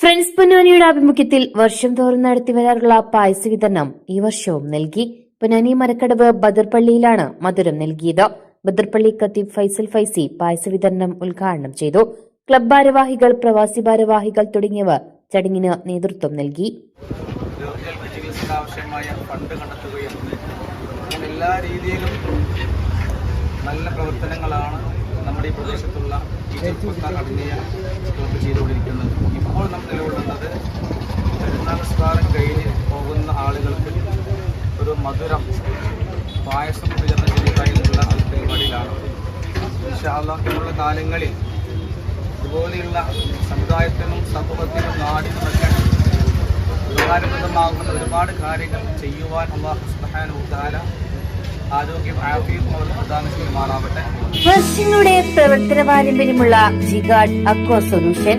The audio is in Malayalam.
ഫ്രണ്ട്സ് പൊന്നാനിയുടെ ആഭിമുഖ്യത്തിൽ വർഷം തോറും നടത്തി വരാറുള്ള പായസ വിതരണം ഈ വർഷവും നൽകി. പൊന്നാനി മരക്കടവ് ബദർപള്ളിയിലാണ് മധുരം നൽകിയത്. ബദർപള്ളി കത്തീബ് ഫൈസൽ ഫൈസി പായസ വിതരണം ഉദ്ഘാടനം ചെയ്തു. ക്ലബ് ഭാരവാഹികൾ പ്രവാസി ഭാരവാഹികൾ തുടങ്ങിയവർ ചടങ്ങിന് നേതൃത്വം നൽകി. എല്ലാ രീതിയിലും നല്ല പ്രവർത്തനങ്ങളാണ് നമ്മുടെ ഈ പ്രദേശത്തുള്ള ഈ ചെയ്തുകൊണ്ടിരിക്കുന്നത്. മധുരം പായസം വിതരണം ചെയ്യുന്നതായിട്ടുള്ള പരിപാടിയിലാണ്. വിശാലുള്ള കാലങ്ങളിൽ ഇതുപോലെയുള്ള സമുദായത്തിനും സമൂഹത്തിനും നാടിനുമൊക്കെ ഉപകാരപ്രദമാകുന്ന ഒരുപാട് കാര്യങ്ങൾ ചെയ്യുവാൻ അള്ളാഹു ചെയ്യുമാറാവട്ടെ. വർഷങ്ങളുടെ പ്രവർത്തന പാരമ്പര്യമുള്ള ജിഗാഡ് അക്വ സൊല്യൂഷൻ.